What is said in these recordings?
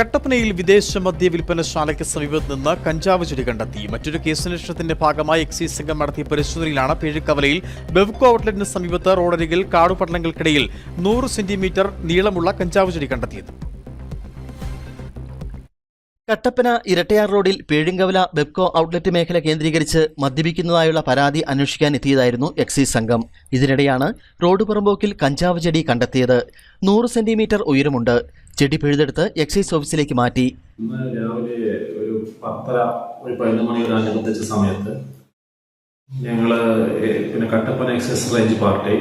കട്ടപ്പനയിൽ വിദേശ മദ്യ വിൽപ്പനശാലയ്ക്ക് സമീപത്ത് നിന്ന് കഞ്ചാവ് ചെടി കണ്ടെത്തി. മറ്റൊരു കേസന്വേഷണത്തിന്റെ ഭാഗമായി എക്സൈസ് സംഘം നടത്തിയ പരിശോധനയിലാണ് പേഴുക്കവലയിൽ ബെവ്കോ ഔട്ട്ലെറ്റിന് സമീപത്ത് റോഡരികിൽ കാടുപട്ടണങ്ങൾക്കിടയിൽ നൂറ് സെന്റിമീറ്റർ നീളമുള്ള കഞ്ചാവ് ചെടി കണ്ടെത്തിയത്. കട്ടപ്പന ഇരട്ടയാർ റോഡിൽ പേഴുങ്കവല വെബ്കോ ഔട്ട്ലെറ്റ് മേഖല കേന്ദ്രീകരിച്ച് മദ്യപിക്കുന്നതായുള്ള പരാതി അന്വേഷിക്കാൻ എത്തിയതായിരുന്നു എക്സൈസ് സംഘം. ഇതിനിടെയാണ് റോഡ് പുറമ്പോക്കിൽ കഞ്ചാവ് ചെടി കണ്ടെത്തിയത്. നൂറ് സെന്റിമീറ്റർ ഉയരമുണ്ട്. ചെടി പിഴുതെടുത്ത് എക്സൈസ് ഓഫീസിലേക്ക് മാറ്റി. രാവിലെ ഒരു പത്തര ഒരു പതിനൊന്ന് സമയത്ത് ഞങ്ങൾ പിന്നെ കട്ടപ്പന എക്സൈസ് റേഞ്ച് പാർട്ടി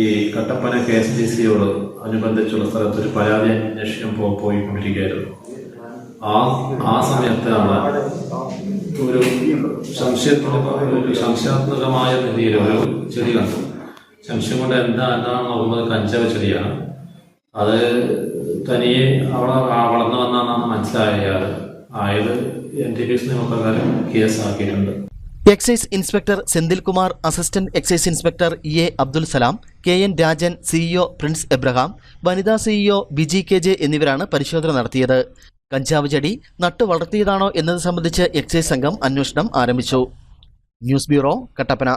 ഈ കട്ടപ്പന കെ എസ് ഡി സിയോട് അനുബന്ധിച്ചുള്ള സ്ഥലത്ത് ഒരു പരാതി അന്വേഷിക്കാൻ പോയിക്കൊണ്ടിരിക്കുകയായിരുന്നു. ആ ആ സമയത്താണ് ഒരു സംശയത്തിന് ഒരു സംശയാത്മകമായ രീതിയിൽ ഒരു ചെടി കണ്ടു സംശയം കൊണ്ട് എന്താ എന്താണെന്ന് നോക്കുന്നത്? കഞ്ചാവ് ചെടിയാണ്. അത് തനിയെ അവിടെ വളർന്നു വന്നാണ് മനസ്സിലായത്. ആയത് എൻ ടി പി എസ് നിയമപ്രകാരം കേസാക്കിയിട്ടുണ്ട് excise inspector Senthilkumar assistant excise inspector E A Abdul Salam K N Rajan CEO Prince Abraham വനിതാ സിഇഒ ബിജി കെ ജെ എന്നിവരാണ് പരിശോധന നടത്തിയത്. കഞ്ചാവ് ചെടി നട്ടു വളർത്തിയതാണോ എന്നത് സംബന്ധിച്ച് എക്സൈസ് സംഘം അന്വേഷണം ആരംഭിച്ചു. News bureau Kattappana.